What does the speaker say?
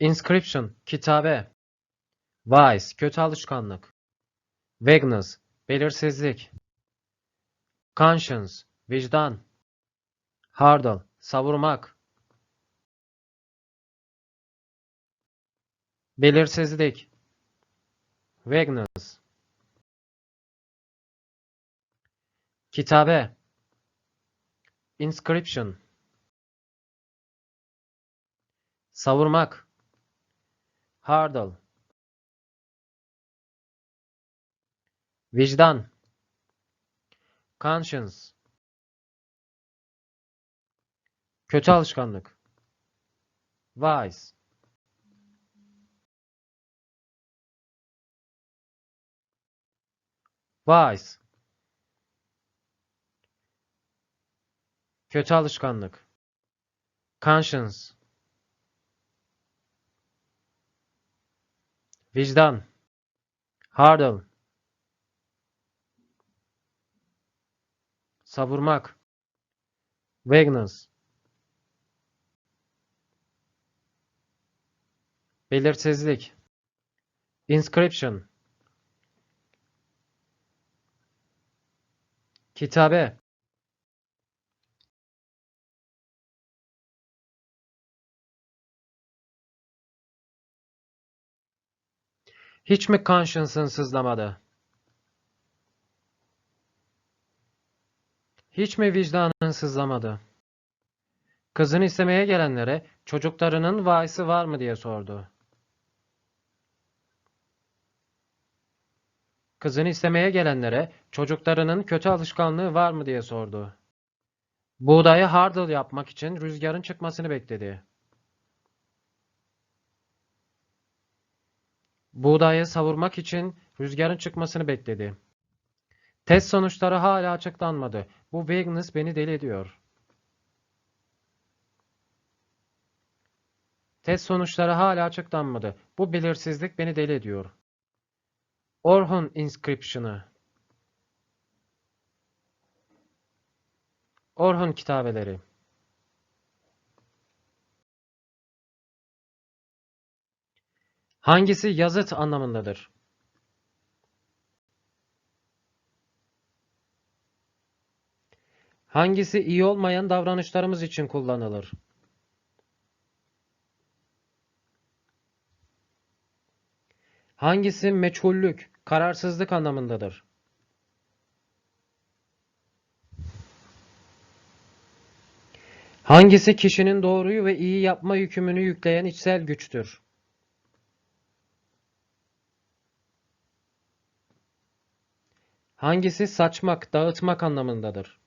Inscription, kitabe. Vice, kötü alışkanlık. Vagueness, belirsizlik. Conscience, vicdan. Hurdle, savurmak. Belirsizlik. Vagueness. Kitabe. Inscription. Savurmak. Hurdle. Vicdan. Conscience. Kötü alışkanlık. Vice. Vice. Kötü alışkanlık. Conscience. Vicdan. Hurdle. Savurmak. Vagueness. Belirsizlik. Inscription. Kitabe. Hiç mi conscience'ın sızlamadı? Hiç mi vicdanın sızlamadı? Kızını istemeye gelenlere çocuklarının vaisi var mı diye sordu. Kızını istemeye gelenlere çocuklarının kötü alışkanlığı var mı diye sordu. Buğdayı hardal yapmak için rüzgarın çıkmasını bekledi. Buğdayı savurmak için rüzgarın çıkmasını bekledi. Test sonuçları hala açıklanmadı. Bu vagueness beni deli ediyor. Test sonuçları hala açıklanmadı. Bu belirsizlik beni deli ediyor. Orhun inscription'ı. Orhun kitabeleri. Hangisi yazıt anlamındadır? Hangisi iyi olmayan davranışlarımız için kullanılır? Hangisi meçhullük, kararsızlık anlamındadır? Hangisi kişinin doğruyu ve iyi yapma yükümünü yükleyen içsel güçtür? Hangisi saçmak, dağıtmak anlamındadır?